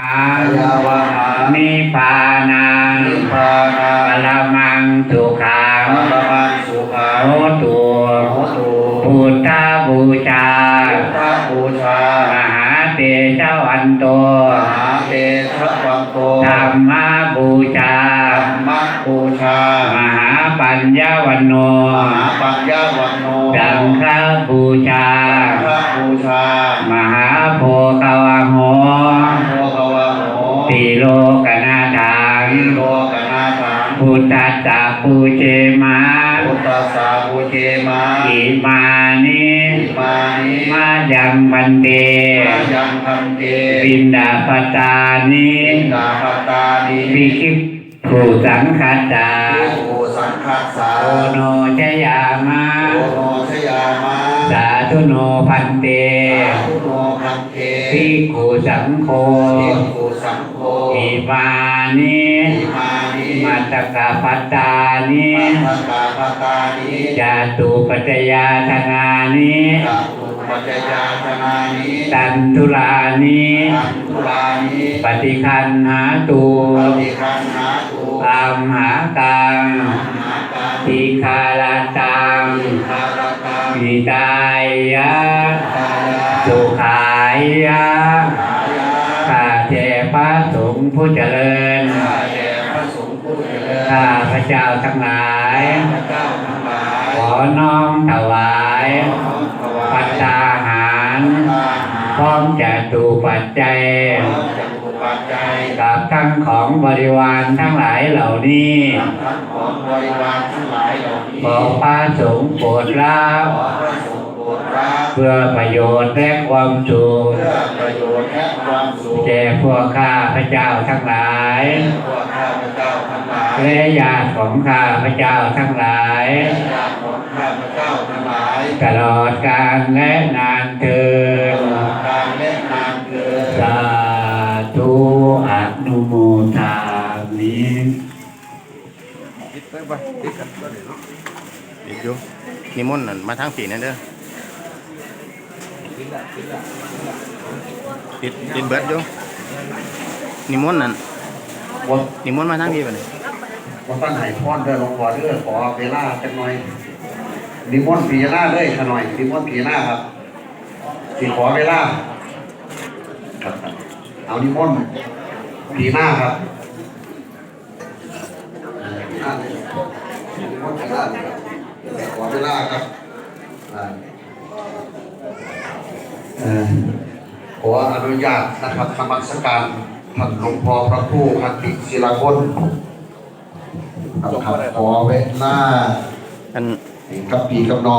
อายาวะหานิพพานังนิพพานาปรมังสุขังปรมังสุขาโหตุโหตุพุทธบูชาพุทธบูชามหาเตชะวันโตมหาเตชะวังโตธรรมบูชาธรรมบูชามหาปัญญวันโนมหาปัญญาวันโนสังฆบูชา ติโลกนาถังนิโลกนาถังพุทธัสสะปูเจมาพุทธสสาบูเจมาอิมานิอิมานิมายังวันเตมายังพันเตบินดาปตานิอินดาปตานิวิคิปผู้สังคัสสาโอสังคัสสาโอโนชยามาโอโนชยามาสาธุโนพันเตทุโนพัน เตภิกขุสังโฆภิกขุสังโฆอิมานิอิมานิมัตตกะปัตตานิมัตตาปตานิจาตุปัจจยาธนานิจัตุปัจจยาชนานิตันตุลานิตันตุลานิปฏิคันหาตูปฏิคันหาตุตามหาตังหาตังทีคาลาตังคารตังวิตายะกายา สุขายะขายาข้าเจพระสงฆ์ผู้เจริญข้าแด่พระสงฆ์ผู้เจริญข้าพระเจ้าทั้งหลายพระเจ้าทั้งหลายขอน้อมถวายขอน้อมถวายปัตตาหารอาหารพร้อมจะตูปัจจัยพร้อมจัตุปัจจัยกับทั้งของบริวารทั้งหลายเหล่านี้ทั้งของบริวารทั้งหลายเหล่านี้ขอพระสงฆ์โปรดรับ ขอพระสงฆ์โปรดรับเพื่อประโยชน์และความสุขเพื่อประโยชน์และความสุขแก่พวกข้าพระเจ้าทั้งหลายพวกข้าพเจ้าทั้งหลายและญาติของข้าพระเจ้าทั้งหลายและญาติของข้าพเจ้าทั้งหลายตลอดกาลและนานเทินตลอดกาลและนานเกิดสาธุอนุโมทามิติดไปไปติดกันก็เดี๋ยวเนาะติดอยู่นิมนต์นั่นมาทางปีนั่นเด้อ ติดติดเบิดอยู่นิมนต์นั่นวันนิมนต์มาทางพี่ปะเนี่ยวันตั้งไห้พรเด้อหลวงพ่อเด้อขอเวลาจักหน่อยนิมนต์พิจารณาเด้อขะหน่อยนิมนต์พิจารณาครับสิขอเวลาครับเอานิมนต์พิจารณาครับอ่านิมนต์พิจารณาครับขอเวลาครับอ่าเอ่อ ขออนุญาตนะครับนมัสการท่านหลวงพ่อพระครูคันติศิลาคนครับขอเวลาอัน กับพี่กับน้อง